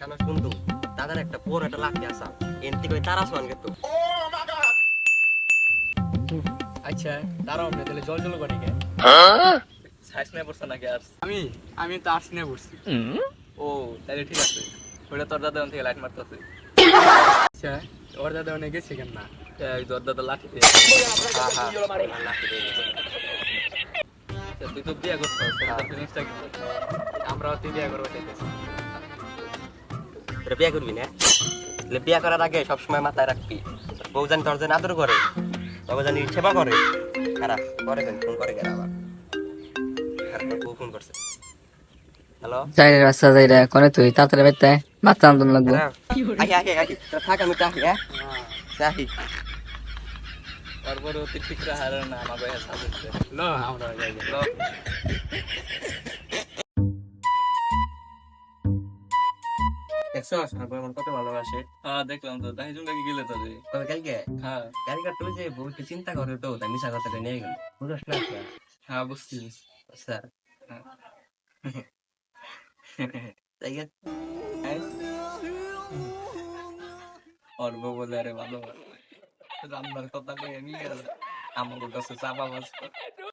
কেন বন্ধু দাদার একটা বড় একটা লাঠি আসা এনতি করে তারা সোয়ান গেতো। আচ্ছা তারাও আপনি তাহলে জল জল করে কে সাইজ নিয়ে পড়ছে নাকি আর? আমি আমি তো আর্টস নিয়ে পড়ছি। ও তাহলে ঠিক আছে। ওটা তোর দাদা থেকে লাইট মারতেছে। আচ্ছা ওর দাদা অনেক গেছে কেন না? তোর দাদা লাঠি দিয়ে তুই তো বিয়ে করছিস আমরাও তুই বিয়ে করব তোরা বিয়া করবি না? তাহলে বিয়া করার আগে সবসময় মাথায় রাখবি বউ জানি তোর যেন আদর করে তবে জানি সেবা করে খারাপ করে কেন ফোন করে কেন আবার বউ ফোন করছে হ্যালো যাই রাস্তা যাই রে কোনে তুই? তাড়াতাড়ি বাইতে মাথা আন্দোলন লাগবো। তোরা থাক আমি হ্যাঁ আমরা যাই ল দেখছ? আমার কত ভালোবাসে। হ্যাঁ দেখলাম তো। তাই জন্য কি গেলে তো তবে কালকে হ্যাঁ। কালকে তুই যে বউকে চিন্তা করে তো তাই মিশা কথাটা নিয়ে গেল। বুঝছ না আচ্ছা। হ্যাঁ বুঝছি স্যার তাই গেছে অল্প বলে আরে ভালো রান্নার কথা কই আমি আমাকে কাছে চাপা বাস